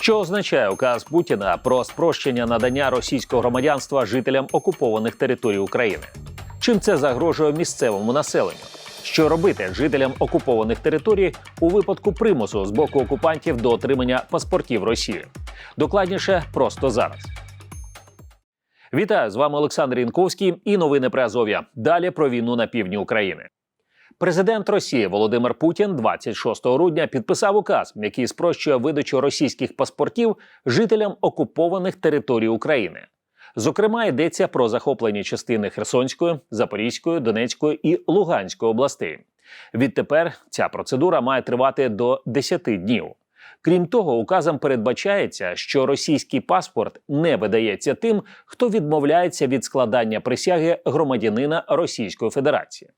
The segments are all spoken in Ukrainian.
Що означає указ Путіна про спрощення надання російського громадянства жителям окупованих територій України? Чим це загрожує місцевому населенню? Що робити жителям окупованих територій у випадку примусу з боку окупантів до отримання паспортів Росії? Докладніше просто зараз. Вітаю з вами Олександр Інковський і новини Азов'я. Далі про війну на півдні України. Президент Росії Володимир Путін 26 грудня підписав указ, який спрощує видачу російських паспортів жителям окупованих територій України. Зокрема, йдеться про захоплені частини Херсонської, Запорізької, Донецької і Луганської областей. Відтепер ця процедура має тривати до 10 днів. Крім того, указом передбачається, що російський паспорт не видається тим, хто відмовляється від складання присяги громадянина Російської Федерації.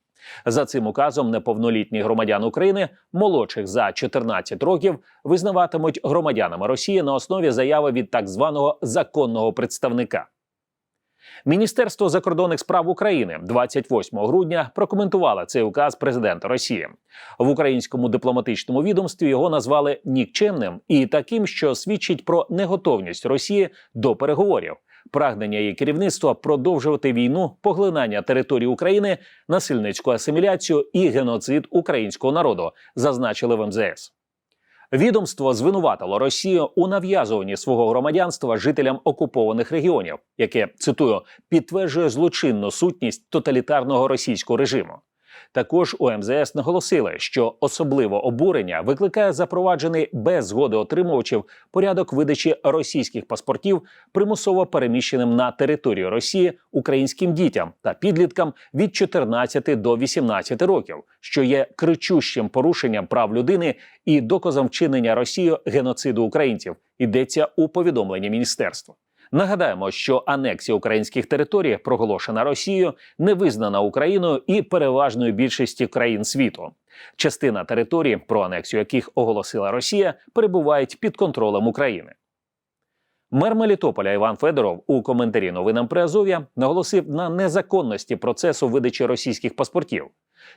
За цим указом неповнолітні громадян України молодших за 14 років визнаватимуть громадянами Росії на основі заяви від так званого законного представника. Міністерство закордонних справ України 28 грудня прокоментувало цей указ президента Росії. В українському дипломатичному відомстві його назвали нікчемним і таким, що свідчить про неготовність Росії до переговорів, прагнення її керівництва продовжувати війну, поглинання території України, насильницьку асиміляцію і геноцид українського народу, зазначили в МЗС. Відомство звинуватило Росію у нав'язуванні свого громадянства жителям окупованих регіонів, яке цитую підтверджує злочинну сутність тоталітарного російського режиму. Також у МЗС наголосили, що особливо обурення викликає запроваджений без згоди отримувачів порядок видачі російських паспортів примусово переміщеним на територію Росії українським дітям та підліткам від 14 до 18 років, що є кричущим порушенням прав людини і доказом вчинення Росією геноциду українців. Йдеться у повідомленні міністерства. Нагадаємо, що анексія українських територій, проголошена Росією, не визнана Україною і переважною більшості країн світу. Частина територій, про анексію яких оголосила Росія, перебувають під контролем України. Мер Мелітополя Іван Федоров у коментарі новинам при Азов'я наголосив на незаконності процесу видачі російських паспортів.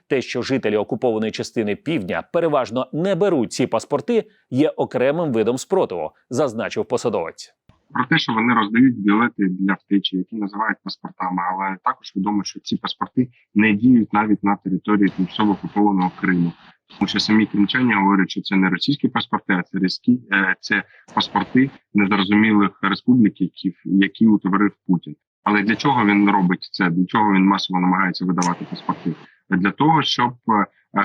Те, що жителі окупованої частини півдня переважно не беруть ці паспорти, є окремим видом спротиву, зазначив посадовець про те, що вони роздають білети для втечі, які називають паспортами, але також відомо, що ці паспорти не діють навіть на території тимчасово окупованого Криму. Тому що самі кримчані говорять, що це не російські паспорти, а це різкі, це паспорти незрозумілих республік, які, які утворив Путін. Але для чого він робить це? Для чого він масово намагається видавати паспорти? Для того, щоб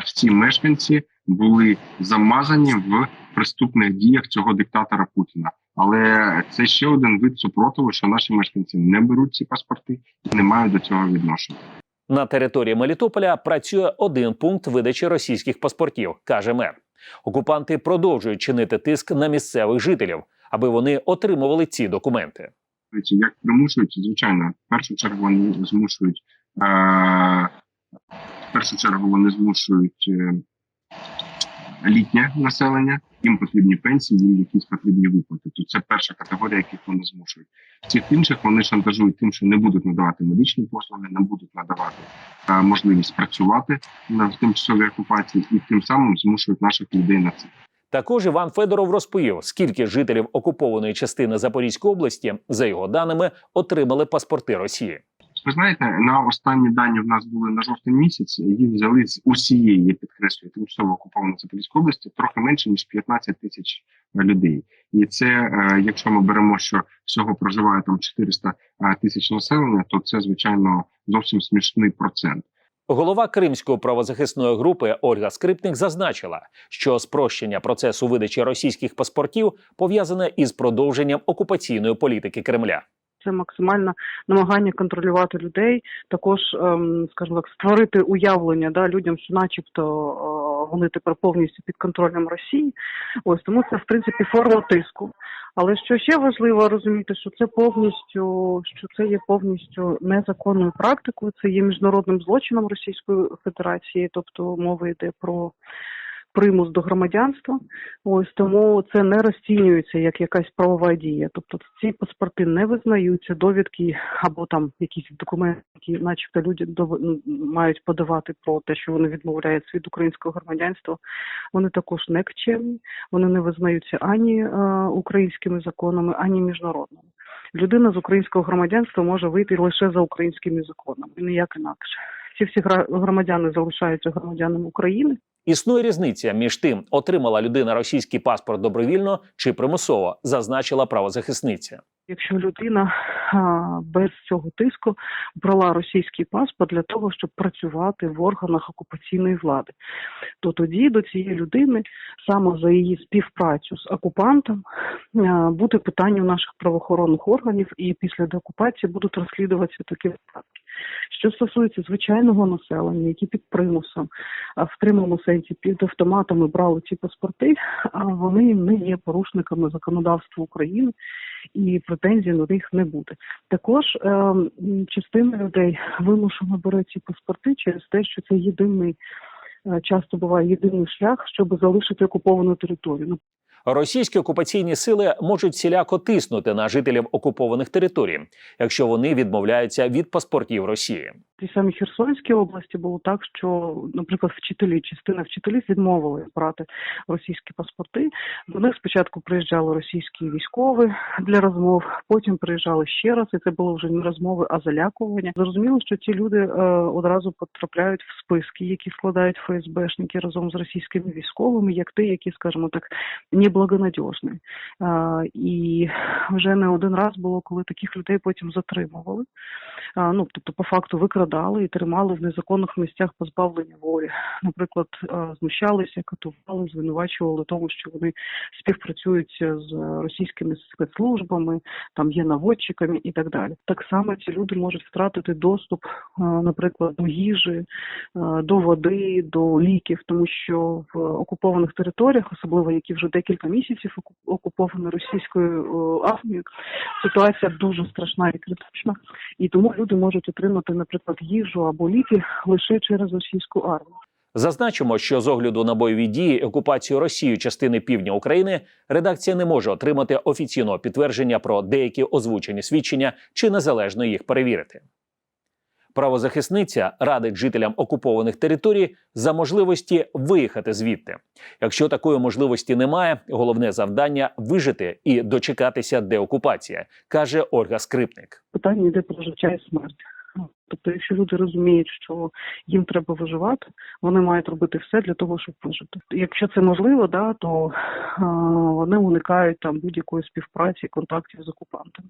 всі мешканці були замазані в приступних діях цього диктатора Путіна. Але це ще один вид супротиву, що наші мешканці не беруть ці паспорти і не мають до цього відношення. На території Мелітополя працює один пункт видачі російських паспортів, каже мер. Окупанти продовжують чинити тиск на місцевих жителів, аби вони отримували ці документи. Як примушують, звичайно, в першу чергу вони змушують е- в першу чергу вони змушують е літнє населення, їм потрібні пенсії, їм якісь потрібні виплати. То це перша категорія, яких вони змушують. Всіх інших вони шантажують тим, що не будуть надавати медичні послуги, не будуть надавати а, можливість працювати на тимчасовій окупації, і тим самим змушують наших людей на це. Також Іван Федоров розповів, скільки жителів окупованої частини Запорізької області, за його даними, отримали паспорти Росії. Ви знаєте, на останні дані в нас були на жовтень місяць. Їх взяли з усієї я підкреслюю тимчасово окупованої Запорізької області трохи менше ніж 15 тисяч людей. І це е, якщо ми беремо, що всього проживає там 400 тисяч населення, то це звичайно зовсім смішний процент. Голова Кримської правозахисної групи Ольга Скрипник зазначила, що спрощення процесу видачі російських паспортів пов'язане із продовженням окупаційної політики Кремля це максимальне намагання контролювати людей, також, ем, скажімо так, створити уявлення да, людям, що, начебто, е, вони тепер повністю під контролем Росії. Ось тому це в принципі форма тиску. Але що ще важливо розуміти, що це повністю що це є повністю незаконною практикою, це є міжнародним злочином Російської Федерації, тобто мова йде про примус до громадянства. Ось тому це не розцінюється як якась правова дія. Тобто ці паспорти не визнаються, довідки або там якісь документи, які, начебто, люди мають подавати про те, що вони відмовляються від українського громадянства. Вони також не кчемні, вони не визнаються ані е, українськими законами, ані міжнародними. Людина з українського громадянства може вийти лише за українськими законами, ніяк інакше. Ці всі громадяни залишаються громадянами України. Існує різниця між тим, отримала людина російський паспорт добровільно чи примусово, зазначила правозахисниця. Якщо людина без цього тиску брала російський паспорт для того, щоб працювати в органах окупаційної влади, то тоді до цієї людини саме за її співпрацю з окупантом буде питання у наших правоохоронних органів, і після деокупації будуть розслідуватися такі випадки. Що стосується звичайного населення, які під примусом в прямому сенсі під автоматами брали ці паспорти, вони не є порушниками законодавства України і претензій на них не буде. Також е, частина людей вимушено бере ці паспорти через те, що це єдиний е, часто буває єдиний шлях, щоб залишити окуповану територію. Російські окупаційні сили можуть всіляко тиснути на жителів окупованих територій, якщо вони відмовляються від паспортів Росії. Тій самій Херсонській області було так, що, наприклад, вчителі, частина вчителів відмовили брати російські паспорти. До них спочатку приїжджали російські військові для розмов, потім приїжджали ще раз, і це було вже не розмови, а залякування. Зрозуміло, що ці люди е, одразу потрапляють в списки, які складають ФСБшники разом з російськими військовими, як ті, які, скажімо так, неблагонадіжні. Е, і вже не один раз було, коли таких людей потім затримували. А, ну тобто по факту викрадали і тримали в незаконних місцях позбавлення волі. Наприклад, знущалися, катували, звинувачували тому, що вони співпрацюють з російськими спецслужбами, там є наводчиками і так далі. Так само ці люди можуть втратити доступ, наприклад, до їжі, до води, до ліків, тому що в окупованих територіях, особливо які вже декілька місяців оку- окуповані російською армією, ситуація дуже страшна і критична. І тому люди можуть отримати, наприклад, їжу або ліки лише через російську армію. Зазначимо, що з огляду на бойові дії і окупацію Росією частини півдня України редакція не може отримати офіційного підтвердження про деякі озвучені свідчення чи незалежно їх перевірити. Правозахисниця радить жителям окупованих територій за можливості виїхати звідти. Якщо такої можливості немає, головне завдання вижити і дочекатися деокупації, каже Ольга Скрипник. Питання йде про життя і смерть. Тобто, якщо люди розуміють, що їм треба виживати, вони мають робити все для того, щоб вижити. Якщо це можливо, да, то е, вони уникають там будь-якої співпраці, контактів з окупантами.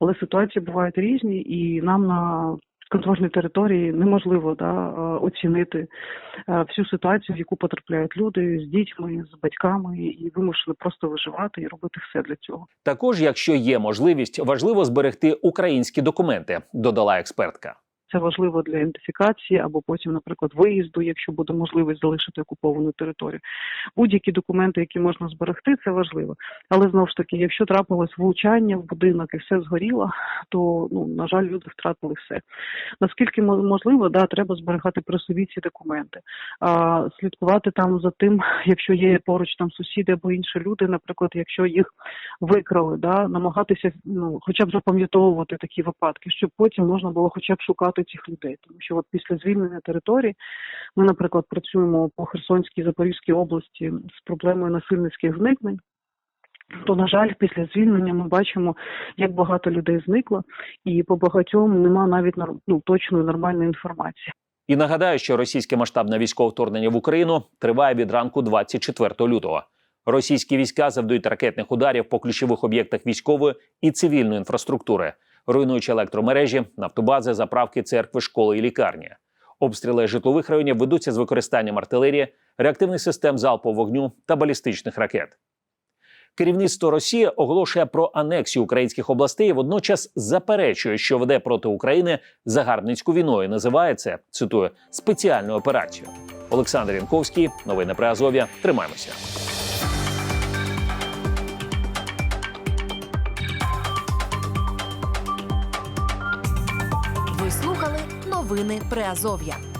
Але ситуації бувають різні, і нам на контрольній території неможливо да, е, оцінити е, всю ситуацію, в яку потрапляють люди з дітьми, з батьками, і вимушені просто виживати і робити все для цього. Також, якщо є можливість, важливо зберегти українські документи, додала експертка. Це важливо для ідентифікації або потім, наприклад, виїзду, якщо буде можливість залишити окуповану територію. Будь-які документи, які можна зберегти, це важливо. Але знову ж таки, якщо трапилось влучання в будинок і все згоріло, то ну на жаль, люди втратили все. Наскільки мо- можливо, да, треба зберігати при собі ці документи, а слідкувати там за тим, якщо є поруч там сусіди або інші люди, наприклад, якщо їх викрали, да, намагатися ну, хоча б запам'ятовувати такі випадки, щоб потім можна було хоча б шукати цих людей. Тому що от після звільнення території ми, наприклад, працюємо по Херсонській Запорізькій області з проблемою насильницьких зникнень. То, на жаль, після звільнення ми бачимо, як багато людей зникло, і по багатьом нема навіть ну, точної нормальної інформації. І нагадаю, що російське масштабне військове вторгнення в Україну триває від ранку 24 лютого. Російські війська завдають ракетних ударів по ключових об'єктах військової і цивільної інфраструктури, руйнуючи електромережі, нафтобази, заправки, церкви, школи і лікарні. Обстріли житлових районів ведуться з використанням артилерії, реактивних систем залпового вогню та балістичних ракет. Керівництво Росії оголошує про анексію українських областей, і водночас заперечує, що веде проти України загарбницьку війну і називає це цитую спеціальну операцію. Олександр Янковський, новини при Азов'я. Тримаємося. Новини Приазов'я.